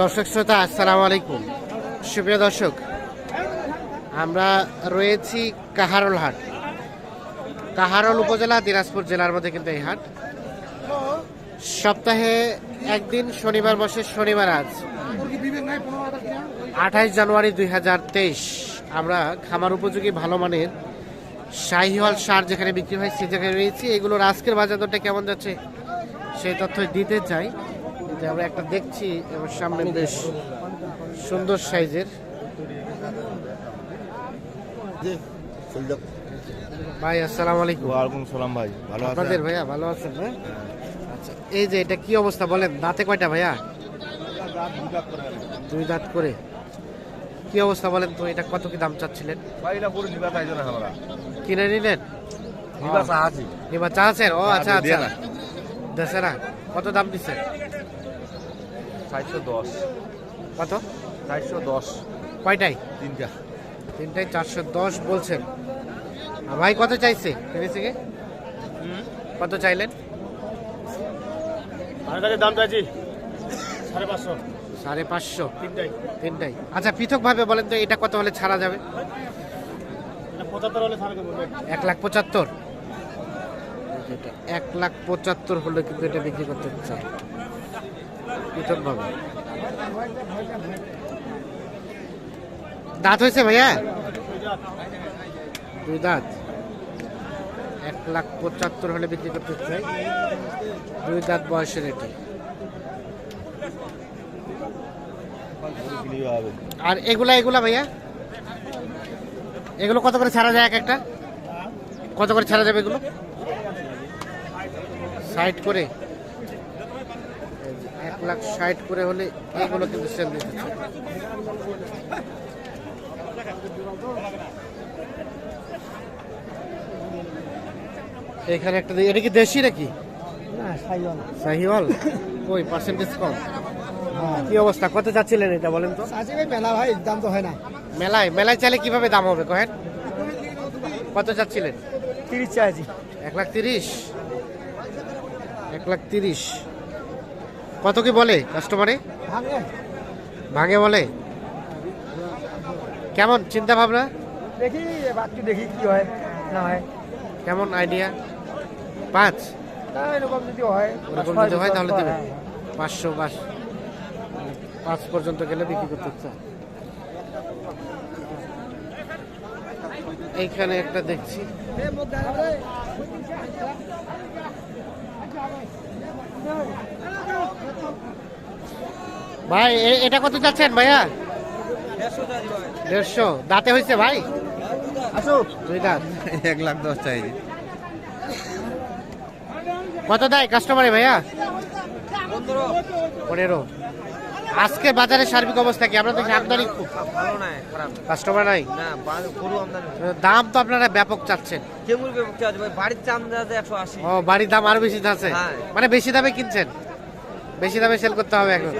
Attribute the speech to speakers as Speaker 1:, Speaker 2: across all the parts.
Speaker 1: দর্শক শ্রোতা, আসসালামু আলাইকুম। সুপ্রিয় দর্শক, আমরা রয়েছি কাহারল হাট। কাহারল উপজেলা, দিনাজপুর জেলার মধ্যে কিন্তু এই হাট। সপ্তাহে একদিন শনিবার বসে, শনিবার আজ। আঠাইশ জানুয়ারি দুই হাজার তেইশ, আমরা খামার উপযোগী ভালো মানের শাহিওয়াল সার যেখানে বিক্রি হয়, সেই জায়গায় রয়েছি। এগুলোর আজকের বাজার দরটা কেমন যাচ্ছে, সেই তথ্য দিতে চাই। যে আমরা একটা দেখছি আমার সামনে বেশ সুন্দর সাইজের। ভাই আসসালামু আলাইকুম।
Speaker 2: ওয়ালাইকুম সালাম ভাই ভালো আছেন?
Speaker 1: আপনাদের ভাইয়া ভালো আছেন না আচ্ছা এই যে এটা কি অবস্থা বলেন? দাঁতে কয়টা ভাইয়া? দুই দাঁত করে। কি অবস্থা বলেন তো এটা কত কি দাম চাচ্ছিলেন?
Speaker 2: ভাই এটা পুরো দিবা তাই জন্য আমরা।
Speaker 1: কিনে নিলেন?
Speaker 2: দিবা সাহায্য
Speaker 1: এবার চাচ্ছেন ও আচ্ছা আচ্ছা। দেশে না। কত দাম দিচ্ছেন?
Speaker 2: চারশো দশ।
Speaker 1: কত?
Speaker 2: চারশো দশ।
Speaker 1: কয়টাই
Speaker 2: তিনটা।
Speaker 1: তিনটায় চারশো দশ বলছেন। ভাই কত চাইছে? ফিনিশিংয়ে কত চাইলেন?
Speaker 2: আমার কাছে দাম চাইছি সাড়ে পাঁচশো।
Speaker 1: সাড়ে পাঁচশো।
Speaker 2: তিনটাই
Speaker 1: তিনটাই আচ্ছা পৃথকভাবে বলেন তো এটা কত হলে ছাড়া যাবে?
Speaker 2: পঁচাত্তর হলে
Speaker 1: এক লাখ পঁচাত্তর? এটা এক লাখ পঁচাত্তর হলে কিন্তু এটা বিক্রি করতে চাই। পৃথকভাবে দাঁত হয়েছে ভাইয়া? দুই দাঁত। এক লাখ পঁচাত্তর হলে বিক্রি করতে চাই। দুই দাঁত বয়সের এটি। আর এগুলা এগুলা ভাইয়া? এগুলো কত করে ছাড়া যায় এক একটা? কত করে ছাড়া যাবে এগুলো? ষাট করে। লাখ ষাট করে হলে এগুলো কিন্তু সেল দিতে এখানে একটা এটা কি দেশি নাকি? শাহিওয়াল ওই পার্সেন্টেজ কম? কি অবস্থা? কত চাচ্ছিলেন এটা বলেন তো?
Speaker 3: মেলা ভাই দাম তো হয় না।
Speaker 1: মেলায়? মেলায় চাইলে কীভাবে দাম হবে? কহেন। কত চাচ্ছিলেন
Speaker 3: তিরিশ চাইছি।
Speaker 1: এক লাখ তিরিশ? এক লাখ তিরিশ। কত কি বলে কাস্টমারে
Speaker 3: ভাঙে।
Speaker 1: বলে? কেমন চিন্তা ভাবনা?
Speaker 3: দেখি দেখি কি হয় না হয়।
Speaker 1: কেমন আইডিয়া পাঁচ?
Speaker 3: এরকম যদি হয়
Speaker 1: যদি হয় তাহলে দেবে। পাঁচশো বাস পাঁচ। পর্যন্ত গেলে বিক্রি করতে এইখানে একটা দেখছি। ভাই এটা কত যাচ্ছেন ভাইয়া? দেড়শো দাঁতে হয়েছে ভাই?
Speaker 3: আসুক
Speaker 1: দুই দাঁত।
Speaker 2: এক লাখ দশ চাইছি
Speaker 1: কত দেয় কাস্টমারে ভাইয়া? পনেরো। আজকে বাজারে সার্বিক অবস্থা কি? দেখি আমদানি খুব?
Speaker 4: ভালো নাই খারাপ।
Speaker 1: কাস্টমার নাই?
Speaker 4: না গরু আমদানি।
Speaker 1: দাম তো আপনারা ব্যাপক চাচ্ছেন।
Speaker 4: কেমন ভাই। বাড়ির
Speaker 1: ও দাম আরও বেশি আছে
Speaker 4: হ্যাঁ।
Speaker 1: মানে বেশি দামে কিনছেন? বেশি দামে সেল করতে হবে এখন।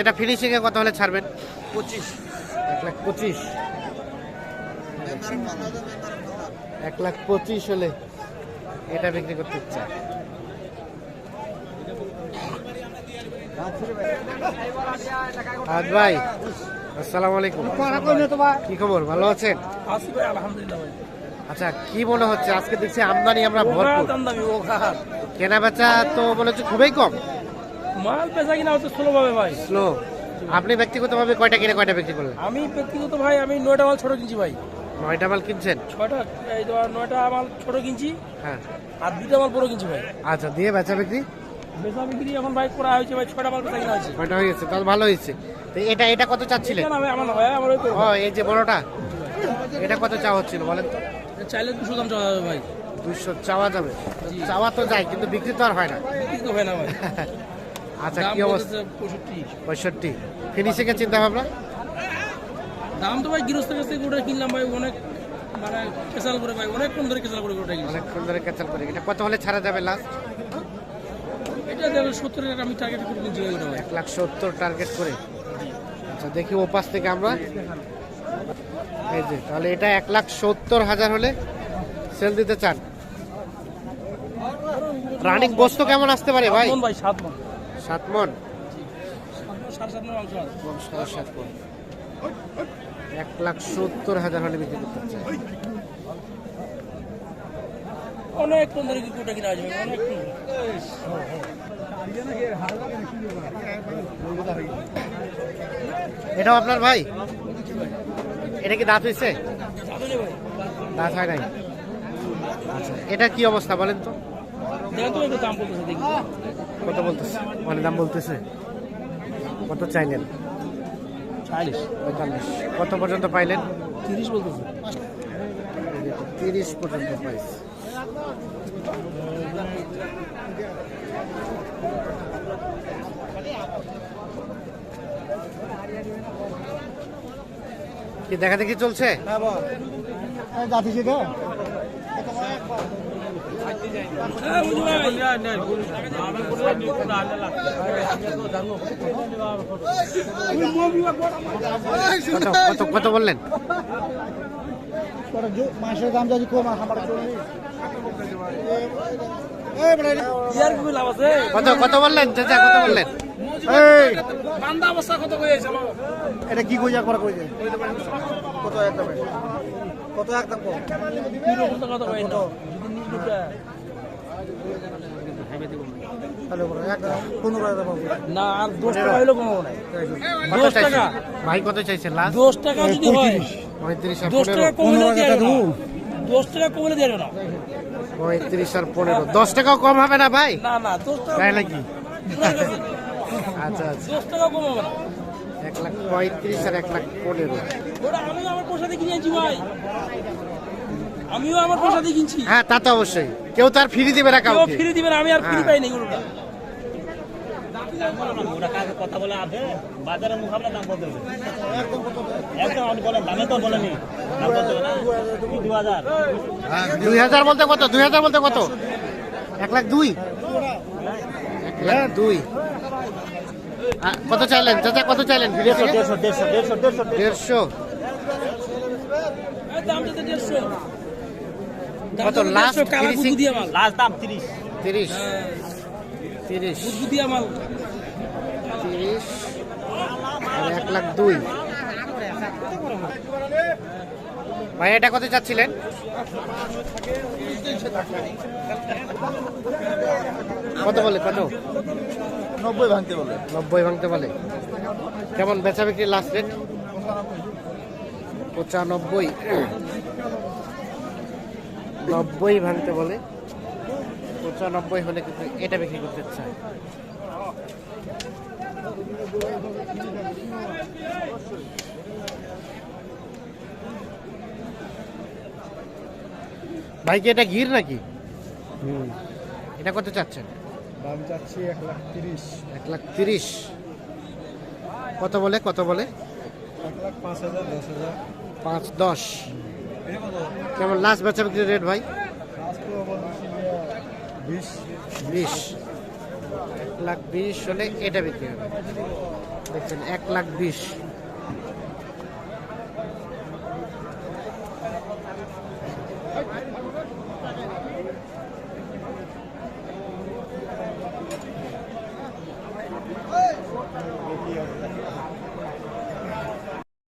Speaker 1: এটা ফিনিশিং এ কত হলে ছাড়বেন?
Speaker 4: পঁচিশ।
Speaker 1: এক লাখ পঁচিশ। এক লাখ পঁচিশ হলে এটা বিক্রি করতে চাই আজ ভাই আসসালামু আলাইকুম। কি খবর? ভালো আছেন?
Speaker 3: আলহামদুলিল্লাহ ভাই।
Speaker 1: আচ্ছা কি মনে হচ্ছে? আজকে দেখছি আমদানি আমরা ভরপুর। কেনা বেচা তো মনে হচ্ছে খুবই কম।
Speaker 3: মাল পেশা কিনা হচ্ছে ষোলো ভাবে ভাই।
Speaker 1: স্লো। আপনি ব্যক্তিগতভাবে কয়টা কিনে কয়টা বিক্রি করলেন?
Speaker 3: আমি ব্যক্তিগত ভাই আমি নয়টা মাল ছোট কিনছি ভাই।
Speaker 1: নয়টা মাল কিনছেন?
Speaker 3: ছয়টা এই তোমার নয়টা মাল ছোট কিনছি।
Speaker 1: হ্যাঁ।
Speaker 3: আর দুইটা মাল বড় কিনছি ভাই।
Speaker 1: আচ্ছা দিয়ে বেচা বিক্রি?
Speaker 3: বেচা বিক্রি এখন ভাই করা হয়েছে ভাই ছয়টা মাল বেচা কিনা হয়েছে।
Speaker 1: কয়টা হয়ে গেছে তাহলে ভালো হয়েছে। তো এটা এটা কত চাচ্ছিলেন?
Speaker 3: না ভাই আমার ভাই আমার ওই তো।
Speaker 1: এই যে বড়টা? এটা কত চাওয়া হচ্ছিল বলেন তো?
Speaker 3: চাইলে দুশো দাম চাওয়া যাবে ভাই।
Speaker 1: দুইশো চাওয়া যাবে। চাওয়া তো যায় কিন্তু বিক্রি তো আর হয় না।
Speaker 3: বিক্রি তো হয় না ভাই।
Speaker 1: আচ্ছা কি অবস্থা?
Speaker 3: পঁয়ষট্টি।
Speaker 1: পঁয়ষট্টি। ফিনিশিং এর চিন্তা ভাবনা?
Speaker 3: দাম তো ভাই গৃহস্থ কাছ থেকে কিনলাম ভাই অনেক মানে কেসাল করে ভাই অনেক কম ধরে কেসাল করে কিনছি
Speaker 1: অনেকক্ষণ ধরে ক্যাচাল করে। এটা কত হলে ছাড়া যাবে লাস্ট
Speaker 3: এটা দেবে সত্তর টাকা আমি টার্গেট করে কিনছি ওটা
Speaker 1: এক লাখ সত্তর টার্গেট করে। আচ্ছা দেখি ও পাশ থেকে আমরা। এই যে তাহলে এটা এক লাখ সত্তর হাজার হলে সেল দিতে চান। রানিং বস্তু কেমন আসতে পারে ভাই?
Speaker 3: সাত মন
Speaker 1: মন।
Speaker 3: মন।
Speaker 1: এক লাখ সত্তর হাজার হলে বিক্রি করতে
Speaker 3: অনেক ধরে কিনা অনেক
Speaker 1: এটাও আপনার ভাই? এটা কি দাঁত হয়েছে? দাঁত হয় নাই। আচ্ছা এটা কি অবস্থা বলেন তো? কত বলতেছে? অনেক দাম বলতেছে? কত চাইলেন? পঁয়তাল্লিশ। কত পর্যন্ত পাইলেন?
Speaker 3: তিরিশ বলতেছে।
Speaker 1: তিরিশ পর্যন্ত পাইছে। কি দেখা দেখি চলছে? কত কত বললেন?
Speaker 2: মাসের দাম যদি কম আমার
Speaker 1: কত কত বললেন? চাচা, কত বললেন?
Speaker 3: বান্দা অবস্থা কত কই আছে আমার?
Speaker 2: এটা কি কইয়া করা কইছে কত একদম কত একদম
Speaker 3: কত কই না আর দশ টাকা হইলে কমাবো না দশ টাকা।
Speaker 1: ভাই কত লাস্ট?
Speaker 3: দশ টাকা যদি হয়
Speaker 1: পঁয়ত্রিশ আর
Speaker 3: দশ
Speaker 1: পনেরো।
Speaker 3: টাকা কমলে দিয়ে না দশ টাকা কমলে দিয়ে না।
Speaker 1: পঁয়ত্রিশ আর পনেরো। দশ টাকাও কম হবে না ভাই?
Speaker 3: না না দশ টাকা
Speaker 1: তাই নাকি। আচ্ছা আচ্ছা।
Speaker 3: দশ টাকা কম না।
Speaker 1: এক লাখ পঁয়ত্রিশ আর এক লাখ পনেরো।
Speaker 3: ওটা আমিও আমার পয়সা দিয়ে কিনে ভাই। আমিও আমার কিনছি।
Speaker 1: হ্যাঁ তা তো অবশ্যই। কেউ তার ফ্রি দিবে না
Speaker 3: কেউ
Speaker 1: কাউকে।
Speaker 3: ফ্রি দিবেন আমি আর ফ্রি। পাই নাই গরুটা।
Speaker 5: কথা বলে আছে? বাজারের মোকাবলা দাম বলতে একদম আপনি বলেন দামে তো বলেনি। দাম বলতে হবে? না দু হাজার
Speaker 1: দুই হাজার বলতে কত? দুই হাজার বলতে কত? এক লাখ দুই। এক লাখ দুই। কত চাইলেন? চাচা কত চাইলেন?
Speaker 5: দেড়শো
Speaker 1: কত?
Speaker 5: লাস্ট দাম তিরিশ।
Speaker 1: তিরিশ।
Speaker 3: হ্যাঁ,
Speaker 1: তিরিশ। তিরিশ। এক লাখ দুই। ভাই এটা কত চাচ্ছিলেন? কত বলে? কত?
Speaker 2: নব্বই ভাঙতে বলে।
Speaker 1: নব্বই ভাঙতে বলে। কেমন বেচা বিক্রি লাস্ট রেট পঁচানব্বই। নব্বই ভাঙতে বলে। পঁচানব্বই হলে কিন্তু এটা বিক্রি করতে চায়। ভাই কি এটা গির নাকি? এটা কত চাচ্ছেন?
Speaker 2: দাম চাচ্ছি এক লাখ তিরিশ।
Speaker 1: এক লাখ তিরিশ। কত বলে কত বলে?
Speaker 2: এক লাখ পাঁচ হাজার দশ হাজার।
Speaker 1: পাঁচ দশ। কেমন লাস্ট বেচা বিক্রি রেট ভাই?
Speaker 2: বিশ।
Speaker 1: বিশ। এক লাখ বিশ হলে এটা বিক্রি হবে। দেখছেন এক লাখ বিশ।